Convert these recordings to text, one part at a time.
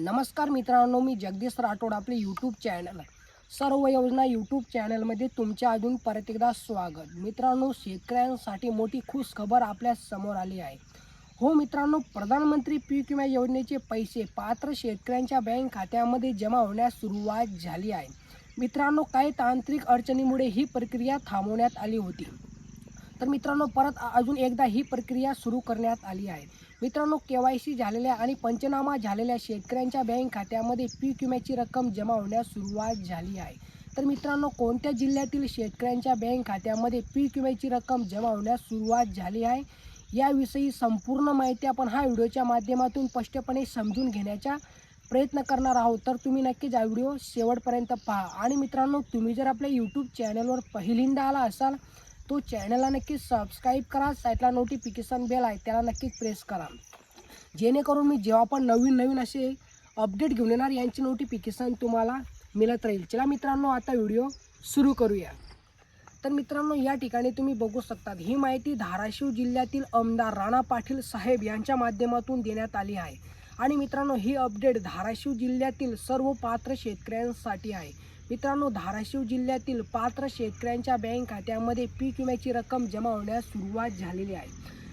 नमस्कार मित्रांनो मी जगदीश राठोड आपले यूट्यूब चॅनल आहे. सर्व योजना यूट्यूब चॅनलमध्ये तुमच्या अजून परत एकदा स्वागत. मित्रांनो शेतकऱ्यांसाठी मोठी खुश खबर आपल्यासमोर आली आहे. हो मित्रांनो प्रधानमंत्री पीक विमा योजनेचे पैसे पात्र शेतकऱ्यांच्या बँक खात्यामध्ये जमा होण्यास सुरुवात झाली आहे. मित्रांनो काही तांत्रिक अडचणीमुळे ही प्रक्रिया थांबवण्यात आली होती. तर मित्रांनो परत अजून एकदा ही प्रक्रिया सुरू करण्यात आली आहे. मित्रांनो के वाय सी झालेल्या आणि पंचनामा झालेल्या शेतकऱ्यांच्या बँक खात्यामध्ये पीक विम्याची रक्कम जमा होण्यास सुरुवात झाली आहे. तर मित्रांनो कोणत्या जिल्ह्यातील शेतकऱ्यांच्या बँक खात्यामध्ये पीक विम्याची रक्कम जमा होण्यास सुरुवात झाली आहे? याविषयी संपूर्ण माहिती आपण हा व्हिडिओच्या माध्यमातून स्पष्टपणे समजून घेण्याचा प्रयत्न करणार आहोत. तर तुम्ही नक्कीच हा व्हिडिओ शेवटपर्यंत पहा. आणि मित्रांनो तुम्ही जर आपल्या यूट्यूब चॅनलवर पहिल्यांदा आला असाल तो चॅनलला नक्कीच सबस्क्राईब करा साईडला नोटिफिकेशन बेल आहे त्याला नक्कीच प्रेस करा. जेणेकरून मी जेव्हा पण नवीन नवीन असे अपडेट घेऊन येणार यांची नोटिफिकेशन तुम्हाला मिळत राहील. चला मित्रांनो आता व्हिडिओ सुरू करूया. तर मित्रांनो या ठिकाणी तुम्ही बघू शकतात ही माहिती धाराशिव जिल्ह्यातील आमदार राणा पाटील साहेब यांच्या माध्यमातून देण्यात आली आहे. आणि मित्रांनो ही अपडेट धाराशिव जिल्ह्यातील सर्व पात्र शेतकऱ्यांसाठी आहे. मित्रांनो धाराशिव जिल्ह्यातील पात्र शेतकऱ्यांच्या बँक खात्यामध्ये पीक विम्याची रक्कम जमा होण्यास सुरुवात झालेली आहे.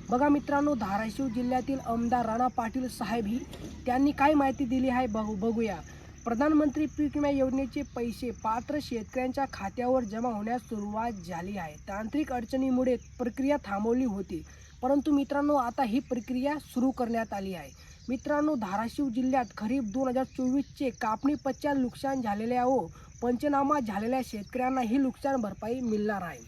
बघा मित्रांनो धाराशिव जिल्ह्यातील आमदार राणा पाटील साहेब ही त्यांनी काय माहिती दिली आहे बघू बघूया. प्रधानमंत्री पीक विमा योजनेचे पैसे पात्र शेतकऱ्यांच्या खात्यावर जमा होण्यास सुरुवात झाली आहे. तांत्रिक अडचणीमुळे प्रक्रिया थांबवली होती. परंतु मित्रांनो आता ही प्रक्रिया सुरू करण्यात आली आहे. मित्रांनो धाराशिव जिल्ह्यात खरीप दोन हजार चोवीसचे कापणी पश्चात नुकसान झालेले आहो. पंचनामा झालेल्या शेतकऱ्यांना ही नुकसान भरपाई मिळणार आहे.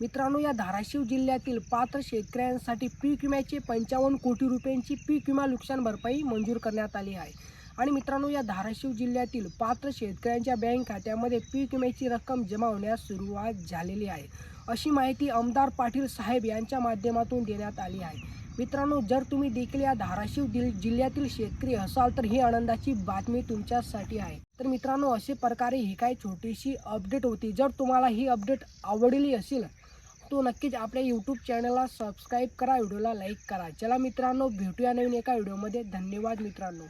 मित्रांनो या धाराशिव जिल्ह्यातील पात्र शेतकऱ्यांसाठी पीक विम्याचे पंचावन्न कोटी रुपयांची पीक विमा नुकसान भरपाई मंजूर करण्यात आली आहे. आणि मित्रांनो या धाराशिव जिल्ह्यातील पात्र शेतकऱ्यांच्या बँक खात्यामध्ये पीक विम्याची रक्कम जमा होण्यास सुरुवात झालेली आहे. अशी माहिती आमदार पाटील साहेब यांच्या माध्यमातून देण्यात आली आहे. मित्रांनो जर तुम्ही देखील या धाराशिव जिल्ह्यातील शेतकरी असाल तर ही आनंदाची बातमी तुमच्यासाठी आहे. तर मित्रांनो असे प्रकारे ही काही छोटीशी अपडेट होती. जर तुम्हाला ही अपडेट आवडली असेल तो नक्कीच आपल्या यूट्यूब चॅनलला सबस्क्राईब करा. व्हिडिओला लाईक करा. चला मित्रांनो भेटूया नवीन एका व्हिडिओमध्ये धन्यवाद मित्रांनो.